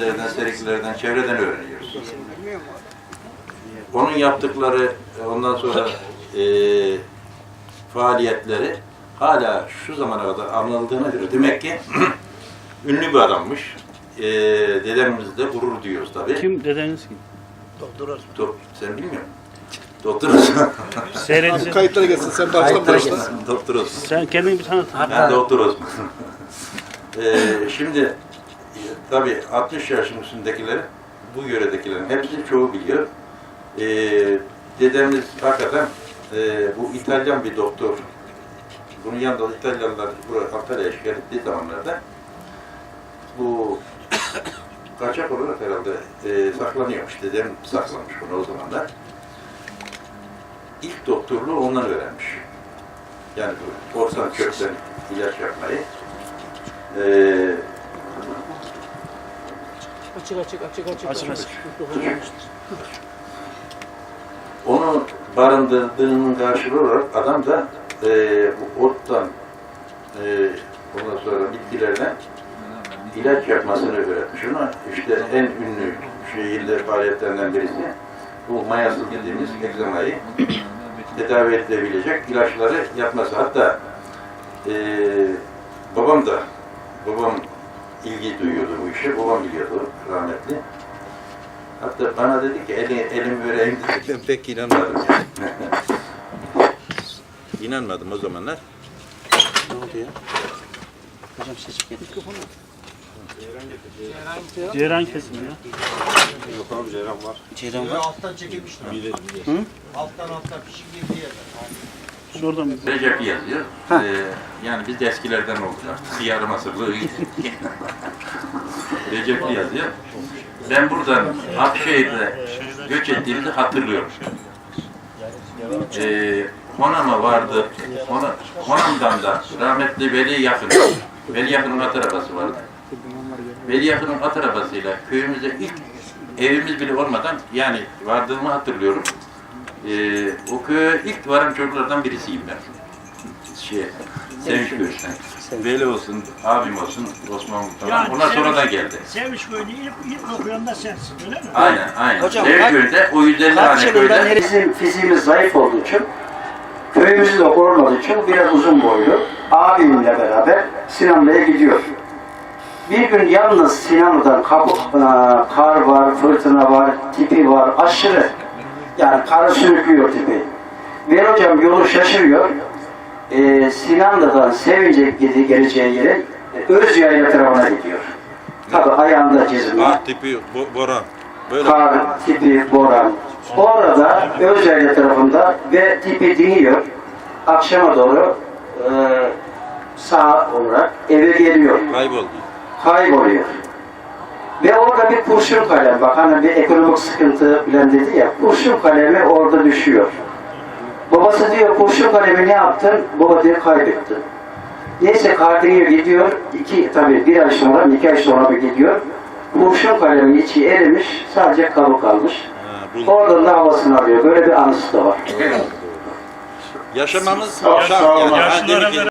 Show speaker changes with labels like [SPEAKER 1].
[SPEAKER 1] Lerden, seriklerden, çevreden öğreniyoruz. Onun yaptıkları e, ondan sonra e, faaliyetleri hala şu zamana kadar anıldığına göre demek ki ünlü bir adammış. E, dedemiz de gurur duyuyoruz tabii.
[SPEAKER 2] Kim dedeniz kim?
[SPEAKER 1] Dur, sen bilmiyor musun? Doktor Osman.
[SPEAKER 2] Seyredin.
[SPEAKER 3] Kayıtlara geçsin sen başla başla.
[SPEAKER 1] Doktor Osman.
[SPEAKER 2] Sen kendini bir tanıt.
[SPEAKER 1] Ben Doktor Osman. Ee, şimdi e, tabii 60 yaşın üstündekilerin, bu yöredekilerin hepsi çoğu biliyor. Ee, dedemiz hakikaten e, bu İtalyan bir doktor. Bunun yanında İtalyanlar buraya Antalya'ya işgal ettiği zamanlarda bu kaçak olarak herhalde e, saklanıyormuş. Dedem saklamış bunu o zamanlar. İlk doktorluğu ondan öğrenmiş. Yani bu korsan kökten ilaç yapmayı.
[SPEAKER 3] Açık açık açık açık.
[SPEAKER 2] Açık açık.
[SPEAKER 1] onu barındırdığının karşılığı olarak adam da e, ottan e, ondan sonra bitkilerden ilaç yapmasını öğretmiş ona. İşte en ünlü şehirde faaliyetlerinden birisi bu mayası dediğimiz egzamayı tedavi edilebilecek ilaçları yapması. Hatta e, babam da babam ilgi duyuyordu bu işe. Babam biliyordu rahmetli. Hatta bana dedi ki eli, elim vereyim dedi. Ben pek inanmadım yani. İnanmadım o zamanlar.
[SPEAKER 2] Ne oldu ya? Hocam ses getir. Ceyran kesim ya.
[SPEAKER 3] Yok abi Ceyran var.
[SPEAKER 2] Ceyran var.
[SPEAKER 4] Alttan çekilmişler.
[SPEAKER 2] Hı?
[SPEAKER 4] Alttan alttan pişik girdiği yerden.
[SPEAKER 2] Şuradan bir
[SPEAKER 1] Recep yazıyor. Ee, yani biz de eskilerden olduk artık. Yarım asırlığı. Recepli yazıyor. Ben buradan Akşehir'de göç ettiğimde hatırlıyorum. Ee, Honam'a vardı. Honam, Honam'dan da rahmetli Veli Yakın. Veli Yakın'ın at arabası vardı. Veli Yakın'ın at arabasıyla köyümüze ilk evimiz bile olmadan yani vardığımı hatırlıyorum. Ee, o köye ilk varan çocuklardan birisiyim ben. Şey, Sevinç Köyü'nden. Veli olsun, abim olsun, Osman falan.
[SPEAKER 5] Yani
[SPEAKER 1] Onlar
[SPEAKER 5] Sevinç-
[SPEAKER 1] sonradan geldi.
[SPEAKER 5] Sevinç köyünü ilk, ilk okuyan da sensin öyle mi?
[SPEAKER 1] Aynen, aynen.
[SPEAKER 6] Hocam,
[SPEAKER 1] Sevinç
[SPEAKER 6] kaç-
[SPEAKER 1] Köyü'nde o 150
[SPEAKER 6] Kaç
[SPEAKER 1] tane
[SPEAKER 6] yılında
[SPEAKER 1] köyde
[SPEAKER 6] bizim fiziğimiz zayıf olduğu için, köyümüzü de korumadığı için biraz uzun boylu abimle beraber Sinanlı'ya gidiyor. Bir gün yalnız Sinanlı'dan kapı, e, kar var, fırtına var, tipi var, aşırı. Yani karı sürüklüyor tipi. Ver hocam yolu şaşırıyor. E, Sinanlı'dan Sevinç'e gidi- geleceği yere e, Özyayla tarafına gidiyor. Tabi ayağında cezmi.
[SPEAKER 1] Ah tipi Bo- Boran. Böyle
[SPEAKER 6] kar, tipi, boran. Orada Özyayla tarafında ve tipi dinliyor. Akşama doğru e, sağ olarak eve geliyor.
[SPEAKER 1] kayboldu.
[SPEAKER 6] Kayboluyor. Ve orada bir kurşun kalem, bak hani bir ekonomik sıkıntı bilen dedi ya, kurşun kalemi orada düşüyor. Babası diyor kurşun kalemi ne yaptın? Baba diyor kaybettim. Neyse Kardin'e gidiyor, iki, tabii bir ay sonra, iki ay sonra bir gidiyor. Kurşun kalemin içi erimiş, sadece kabuk kalmış. Oradan da havasını alıyor. Böyle bir anısı da var.
[SPEAKER 1] Yaşamamız şart yani.